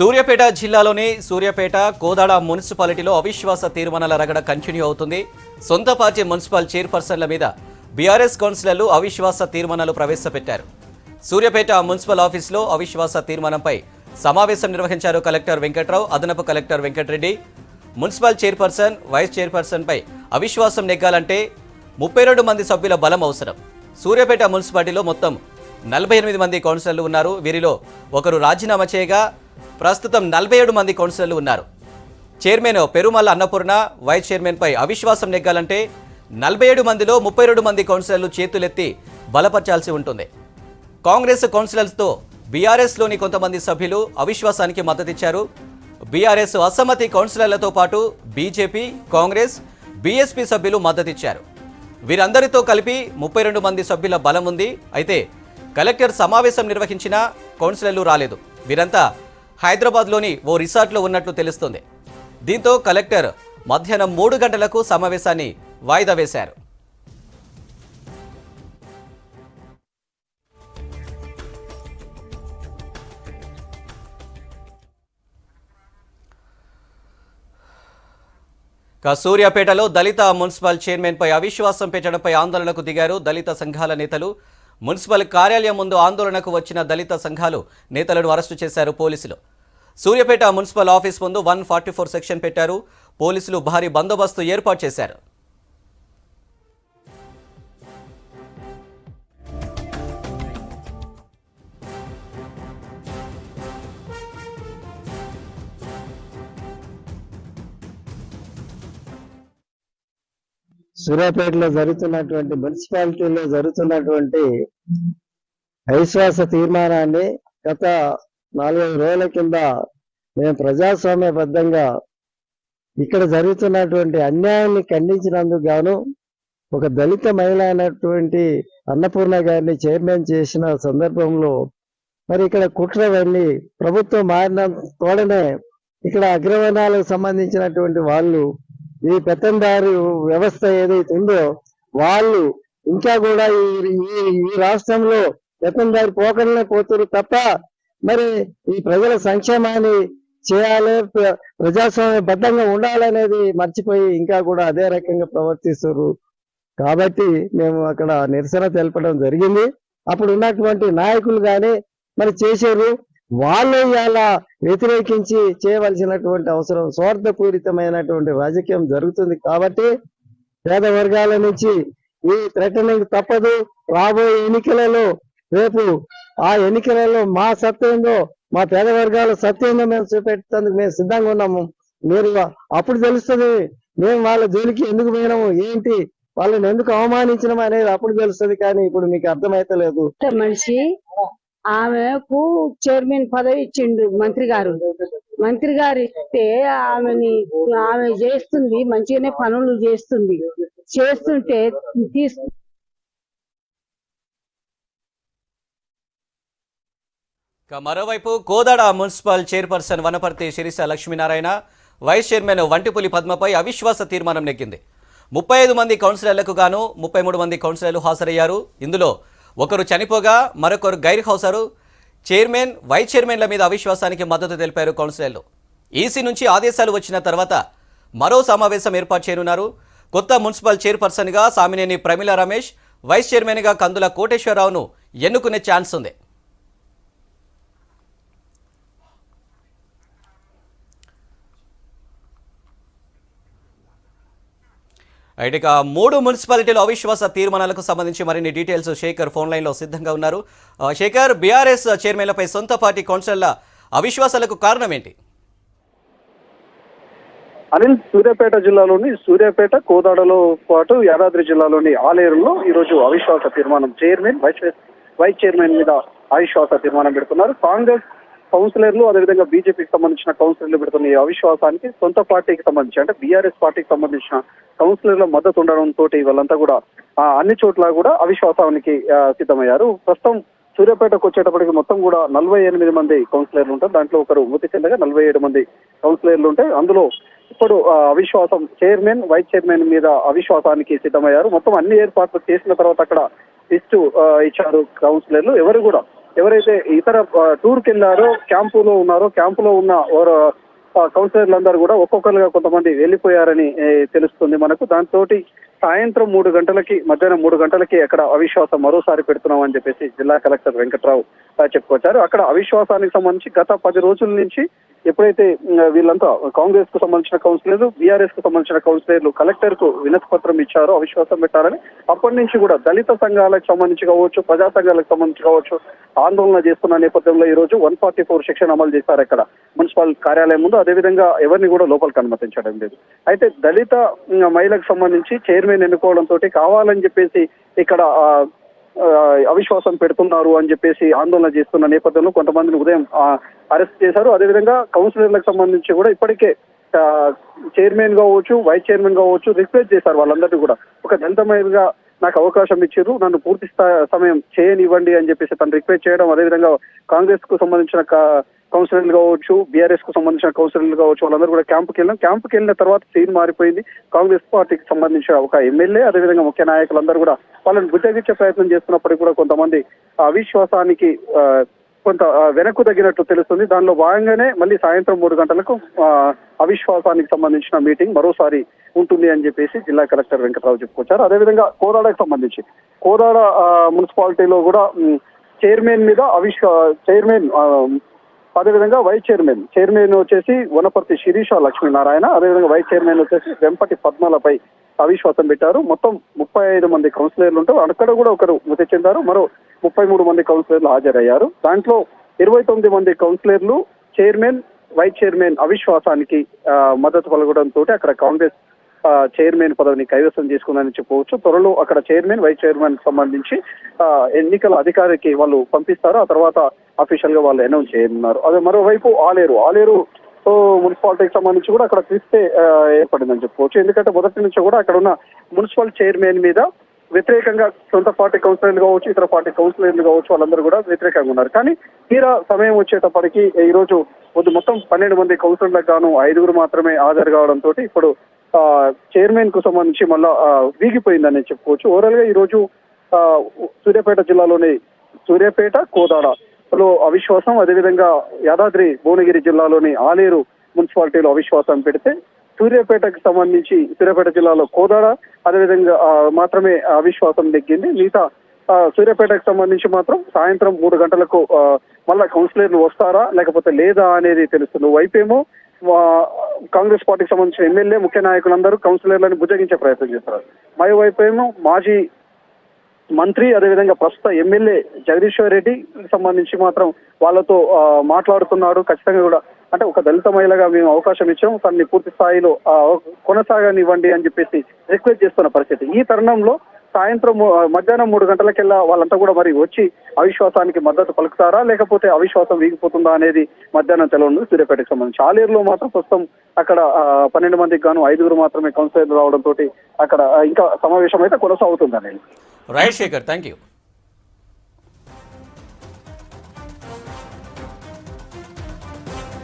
సూర్యాపేట జిల్లాలోని సూర్యాపేట కోదాడ మున్సిపాలిటీలో అవిశ్వాస తీర్మానాల రగడ కంటిన్యూ అవుతుంది. సొంత పార్టీ మున్సిపల్ చైర్పర్సన్ల మీద బీఆర్ఎస్ కౌన్సిలర్లు అవిశ్వాస తీర్మానాలు ప్రవేశపెట్టారు. సూర్యాపేట మున్సిపల్ ఆఫీసులో అవిశ్వాస తీర్మానంపై సమావేశం నిర్వహించారు కలెక్టర్ వెంకట్రావు అదనపు collector Venkatareddy. Municipal chairperson vice చైర్పర్సన్పై అవిశ్వాసం నెగ్గాలంటే ముప్పై రెండు మంది సభ్యుల బలం అవసరం. సూర్యాపేట మున్సిపాలిటీలో మొత్తం నలభై ఎనిమిది మంది కౌన్సిలర్లు ఉన్నారు. వీరిలో ఒకరు రాజీనామా చేయగా ప్రస్తుతం నలభై ఏడు మంది కౌన్సిలర్లు ఉన్నారు. చైర్మన్ పెరుమల్ల అన్నపూర్ణ వైస్ చైర్మన్పై అవిశ్వాసం నెగ్గాలంటే నలభై ఏడు మందిలో ముప్పై రెండు మంది కౌన్సిలర్లు చేతులెత్తి బలపరచాల్సి ఉంటుంది. కాంగ్రెస్ కౌన్సిలర్స్తో బీఆర్ఎస్లోని కొంతమంది సభ్యులు అవిశ్వాసానికి మద్దతిచ్చారు. బీఆర్ఎస్ అసమ్మతి కౌన్సిలర్లతో పాటు బీజేపీ కాంగ్రెస్ బీఎస్పీ సభ్యులు మద్దతిచ్చారు. వీరందరితో కలిపి ముప్పై రెండు మంది సభ్యుల బలం ఉంది. అయితే కలెక్టర్ సమావేశం నిర్వహించిన కౌన్సిలర్లు రాలేదు. వీరంతా హైదరాబాద్లోని ఓ రిసార్ట్లో ఉన్నట్లు తెలుస్తోంది. దీంతో కలెక్టర్ మధ్యాహ్నం మూడు గంటలకు సమావేశాన్ని వాయిదా వేశారు. సూర్యాపేటలో దళిత మున్సిపల్ చైర్మన్పై అవిశ్వాసం పెట్టడంపై ఆందోళనకు దిగారు దళిత సంఘాల నేతలు. మున్సిపల్ కార్యాలయం ముందు ఆందోళనకు వచ్చిన దళిత సంఘాలు నేతలను అరెస్టు చేశారు పోలీసులు. సూర్యాపేట మున్సిపల్ ఆఫీస్ ముందు వన్ ఫార్టీ ఫోర్ సెక్షన్ పెట్టారు. పోలీసులు భారీ బందోబస్తు ఏర్పాటు చేశారు. సూర్యాపేటలో జరుగుతున్నటువంటి మున్సిపాలిటీలో జరుగుతున్నటువంటి అవిశ్వాస తీర్మానాన్ని గత నాలుగైదు రోజుల కింద మేము ప్రజాస్వామ్యబద్ధంగా ఇక్కడ జరుగుతున్నటువంటి అన్యాయాన్ని ఖండించినందుకు గాను ఒక దళిత మహిళ అయినటువంటి అన్నపూర్ణ గారిని చైర్మన్ చేసిన సందర్భంలో మరి ఇక్కడ కుట్ర వెళ్ళి ప్రభుత్వం మారిన తోడనే ఇక్కడ అగ్రవర్ణాలకు సంబంధించినటువంటి వాళ్ళు ఈ పెత్తందారు వ్యవస్థ ఏదైతే ఉందో వాళ్ళు ఇంకా కూడా ఈ ఈ- రాష్ట్రంలో పెత్తందారి పోకడలే పోతున్నారు తప్ప మరి ఈ ప్రజల సంక్షేమాన్ని చేయాలి ప్రజాస్వామ్య బద్ధంగా ఉండాలనేది మర్చిపోయి ఇంకా కూడా అదే రకంగా ప్రవర్తిస్తారు కాబట్టి మేము అక్కడ నిరసన తెలపడం జరిగింది. అప్పుడు ఉన్నటువంటి నాయకులు కానీ మరి చేశారు వాళ్ళు ఇలా వ్యతిరేకించి చేయవలసినటువంటి అవసరం స్వార్థపూరితమైనటువంటి రాజకీయం జరుగుతుంది కాబట్టి పేద వర్గాల నుంచి ఈ థ్రెటనింగ్ తప్పదు. రాబోయే ఎన్నికలలో రేపు ఆ ఎన్నికలలో మా సత్యంలో మా పేద వర్గాల సత్యంలో మేము చూపెట్టేందుకు మేము సిద్ధంగా ఉన్నాము. మీరు అప్పుడు తెలుస్తుంది మేము వాళ్ళ జోలికి ఎందుకు పోయినాము ఏంటి వాళ్ళని ఎందుకు అవమానించడం అనేది అప్పుడు తెలుస్తుంది. కానీ ఇప్పుడు మీకు అర్థమైతలేదు. మనిషి ఆమెకు చైర్మన్ పదవి ఇచ్చిండు మంత్రి గారు. మంత్రి గారు ఇస్తే ఆమెని ఆమె చేస్తుంది మంచిగానే పనులు చేస్తుంది. చేస్తుంటే తీసు మరోవైపు Kodad municipal chairperson Vanaparthi Sirisha Lakshminarayana vice chairman Vantipuli పద్మపై అవిశ్వాస తీర్మానం నెగ్గింది. ముప్పై ఐదు మంది కౌన్సిలర్లకు గాను ముప్పై మూడు మంది కౌన్సిలర్లు హాజరయ్యారు. ఇందులో ఒకరు చనిపోగా మరొకరు గైర్ హౌసరు చైర్మన్ వైస్ చైర్మన్ల మీద అవిశ్వాసానికి మద్దతు తెలిపారు కౌన్సిలర్లు. ఈసీ నుంచి ఆదేశాలు వచ్చిన తర్వాత మరో సమావేశం ఏర్పాటు చేయనున్నారు. కొత్త మున్సిపల్ చైర్పర్సన్గా సామినేని ప్రమిళ రమేష్ వైస్ చైర్మన్గా కందుల కోటేశ్వరరావును ఎన్నుకునే ఛాన్స్ ఉంది. అయితే ఇక మూడు మున్సిపాలిటీల అవిశ్వాస తీర్మానాలకు సంబంధించి మరిన్ని డీటెయిల్స్ శేఖర్ ఫోన్ లైన్లో సిద్ధంగా ఉన్నారు. శేఖర్ బీఆర్ఎస్ చైర్మన్లపై సొంత పార్టీ కౌన్సిలర్ల అవిశ్వాసాలకు కారణం ఏంటి? అనిల్ సూర్యాపేట జిల్లాలోని సూర్యాపేట కోదాడలో పాటు యాదాద్రి జిల్లాలోని ఆలేరులో ఈ రోజు అవిశ్వాస తీర్మానం చైర్మన్ వైస్ వైస్ చైర్మన్ మీద అవిశ్వాస తీర్మానం పెడుతున్నారు. కాంగ్రెస్ కౌన్సిలర్లు అదేవిధంగా బీజేపీకి సంబంధించిన కౌన్సిలర్లు పెడుతున్న ఈ అవిశ్వాసానికి సొంత పార్టీకి సంబంధించి అంటే బీఆర్ఎస్ పార్టీకి సంబంధించిన కౌన్సిలర్ల మద్దతు ఉండడంతో వాళ్ళంతా కూడా అన్ని చోట్ల కూడా అవిశ్వాసానికి సిద్ధమయ్యారు. ప్రస్తుతం సూర్యాపేటకు వచ్చేటప్పటికి మొత్తం కూడా నలభై ఎనిమిది మంది కౌన్సిలర్లు ఉంటారు. దాంట్లో ఒకరు మృతి చెందగా నలభై ఏడు మంది కౌన్సిలర్లు ఉంటాయి. అందులో ఇప్పుడు అవిశ్వాసం చైర్మన్ వైస్ చైర్మన్ మీద అవిశ్వాసానికి సిద్ధమయ్యారు. మొత్తం అన్ని ఏర్పాట్లు చేసిన తర్వాత అక్కడ లిస్టు ఇచ్చారు కౌన్సిలర్లు. ఎవరు కూడా ఎవరైతే ఇతర టూర్కి వెళ్ళారో క్యాంపులో ఉన్నారో క్యాంపులో ఉన్న కౌన్సిలర్లందరూ కూడా ఒక్కొక్కరుగా కొంతమంది వెళ్ళిపోయారని తెలుస్తుంది మనకు. దాంతో సాయంత్రం మూడు గంటలకి మధ్యాహ్నం మూడు గంటలకి అక్కడ అవిశ్వాసం మరోసారి పెడుతున్నాం అని చెప్పేసి జిల్లా కలెక్టర్ వెంకట్రావు చెప్పుకొచ్చారు. అక్కడ అవిశ్వాసానికి సంబంధించి గత పది రోజుల నుంచి ఎప్పుడైతే వీళ్ళంతా కాంగ్రెస్కు సంబంధించిన కౌన్సిలర్లు బీఆర్ఎస్కు సంబంధించిన కౌన్సిలర్లు కలెక్టర్కు వినతి పత్రం ఇచ్చారో అవిశ్వాసం పెట్టారని అప్పటి నుంచి కూడా దళిత సంఘాలకు సంబంధించి కావచ్చు ప్రజా సంఘాలకు సంబంధించి కావచ్చు ఆందోళన చేస్తున్న నేపథ్యంలో ఈ రోజు వన్ ఫార్టీ ఫోర్ సెక్షన్ అమలు చేశారు ఇక్కడ మున్సిపల్ కార్యాలయం ముందు అదేవిధంగా ఎవరిని కూడా లోపలికి అనుమతించడం లేదు. అయితే దళిత మహిళకు సంబంధించి చైర్మన్ ఎన్నుకోవడంతో కావాలని చెప్పేసి ఇక్కడ అవిశ్వాసం పెడుతున్నారు అని చెప్పేసి ఆందోళన చేస్తున్న నేపథ్యంలో కొంతమందిని ఉదయం అరెస్ట్ చేశారు. అదేవిధంగా కౌన్సిలర్లకు సంబంధించి కూడా ఇప్పటికే చైర్మన్ చైర్మన్ కావచ్చు వైస్ చైర్మన్ కావచ్చు రిక్వెస్ట్ చేశారు వాళ్ళందరినీ కూడా. ఒక దంతమైనగా నాకు అవకాశం ఇచ్చారు. నన్ను పూర్తి సమయం చేయనివ్వండి అని చెప్పేసి తను రిక్వెస్ట్ చేయడం అదేవిధంగా కాంగ్రెస్కు సంబంధించిన కౌన్సిలర్లు కావచ్చు బీఆర్ఎస్కు సంబంధించిన కౌన్సిలర్లు కావచ్చు వాళ్ళందరూ కూడా క్యాంపుకి వెళ్ళాం క్యాంపుకి వెళ్ళిన తర్వాత సీన్ మారిపోయింది. కాంగ్రెస్ పార్టీకి సంబంధించిన ఒక ఎమ్మెల్యే అదేవిధంగా ముఖ్య నాయకులందరూ కూడా వాళ్ళని గుద్దగించే ప్రయత్నం చేస్తున్నప్పటికీ కూడా కొంతమంది అవిశ్వాసానికి కొంత వెనక్కు తగ్గినట్లు తెలుస్తుంది. దానిలో భాగంగానే మళ్ళీ సాయంత్రం మూడు గంటలకు అవిశ్వాసానికి సంబంధించిన మీటింగ్ మరోసారి ఉంటుంది అని చెప్పేసి జిల్లా కలెక్టర్ వెంకటరావు చెప్పుకొచ్చారు. అదేవిధంగా కోదాడకు సంబంధించి కోదాడ మున్సిపాలిటీలో కూడా చైర్మన్ మీద అవిశ్వా చైర్మన్ అదేవిధంగా వైస్ చైర్మన్. చైర్మన్ వచ్చేసి వనపర్తి శిరీష లక్ష్మీనారాయణ అదేవిధంగా వైస్ చైర్మన్ వచ్చేసి వెంపటి పద్మలపై అవిశ్వాసం పెట్టారు. మొత్తం ముప్పై ఐదు మంది కౌన్సిలర్లు ఉంటారు. అక్కడ కూడా ఒకరు మృతి చెందారు. మరో ముప్పై మూడు మంది కౌన్సిలర్లు హాజరయ్యారు. దాంట్లో ఇరవై తొమ్మిది మంది కౌన్సిలర్లు చైర్మన్ వైస్ చైర్మన్ అవిశ్వాసానికి మద్దతు పలకడంతో అక్కడ కాంగ్రెస్ ఆ, చైర్మన్ పదవిని కైవసం చేసుకుందని చెప్పవచ్చు త్వరలో అక్కడ చైర్మన్ వైస్ చైర్మన్ సంబంధించి ఎన్నికల అధికారికి వాళ్ళు పంపిస్తారు. ఆ తర్వాత అఫీషియల్గా వాళ్ళు అనౌన్స్ చేయనున్నారు. అదే మరోవైపు ఆలేరు. ఆలేరు మున్సిపాలిటీకి సంబంధించి కూడా అక్కడ క్రిస్తే ఏర్పడిందని చెప్పుకోవచ్చు ఎందుకంటే మొదటి నుంచి కూడా అక్కడ ఉన్న మున్సిపల్ చైర్మన్ మీద వ్యతిరేకంగా సొంత పార్టీ కౌన్సిలర్లు కావచ్చు ఇతర పార్టీ కౌన్సిలర్లు కావచ్చు వాళ్ళందరూ కూడా వ్యతిరేకంగా ఉన్నారు. కానీ తీరా సమయం వచ్చేటప్పటికి ఈ రోజు పొద్దు మొత్తం పన్నెండు మంది కౌన్సిలర్లకు గాను ఐదుగురు మాత్రమే హాజరు కావడంతో ఇప్పుడు చైర్మన్కు సంబంధించి మళ్ళా వీగిపోయిందని చెప్పుకోవచ్చు ఓవరాల్గా ఈ రోజు సూర్యాపేట జిల్లాలోని సూర్యాపేట కోదాడ లో అవిశ్వాసం అదేవిధంగా యాదాద్రి భువనగిరి జిల్లాలోని ఆలేరు మున్సిపాలిటీలో అవిశ్వాసం పెడితే సూర్యాపేటకు సంబంధించి సూర్యాపేట జిల్లాలో కోదాడ అదేవిధంగా మాత్రమే అవిశ్వాసం నెగ్గింది. మిగతా సూర్యాపేటకు సంబంధించి మాత్రం సాయంత్రం మూడు గంటలకు మళ్ళా కౌన్సిలర్లు వస్తారా లేకపోతే లేదా అనేది తెలుస్తుంది. వైపేమో కాంగ్రెస్ పార్టీకి సంబంధించిన ఎమ్మెల్యే ముఖ్య నాయకులందరూ కౌన్సిలర్లను బుజ్జగించే ప్రయత్నం చేస్తారు. మరోవైపేమో మాజీ మంత్రి అదేవిధంగా ప్రస్తుత ఎమ్మెల్యే జగదీశ్వర్ రెడ్డి సంబంధించి మాత్రం వాళ్ళతో మాట్లాడుతున్నాడు. ఖచ్చితంగా కూడా అంటే ఒక దళిత మహిళగా మేము అవకాశం ఇచ్చాం. తనని పూర్తి స్థాయిలో కొనసాగనివ్వండి అని చెప్పేసి రిక్వెస్ట్ చేస్తున్న పరిస్థితి. ఈ తరుణంలో సాయంత్రం మధ్యాహ్నం మూడు గంటలకెల్లా వాళ్ళంతా కూడా మరి వచ్చి అవిశ్వాసానికి మద్దతు పలుకుతారా? లేకపోతే అవిశ్వాసం వీగిపోతుందా అనేది మధ్యాహ్నం తెలవను సూర్యాపేటకు సంబంధించి ఆలేరులో మాత్రం ప్రస్తుతం అక్కడ పన్నెండు మందికి గాను ఐదుగురు మాత్రమే కౌన్సిలర్లు రావడంతో అక్కడ ఇంకా సమావేశం అయితే కొనసాగుతుందని Right, Shaker, Thank you.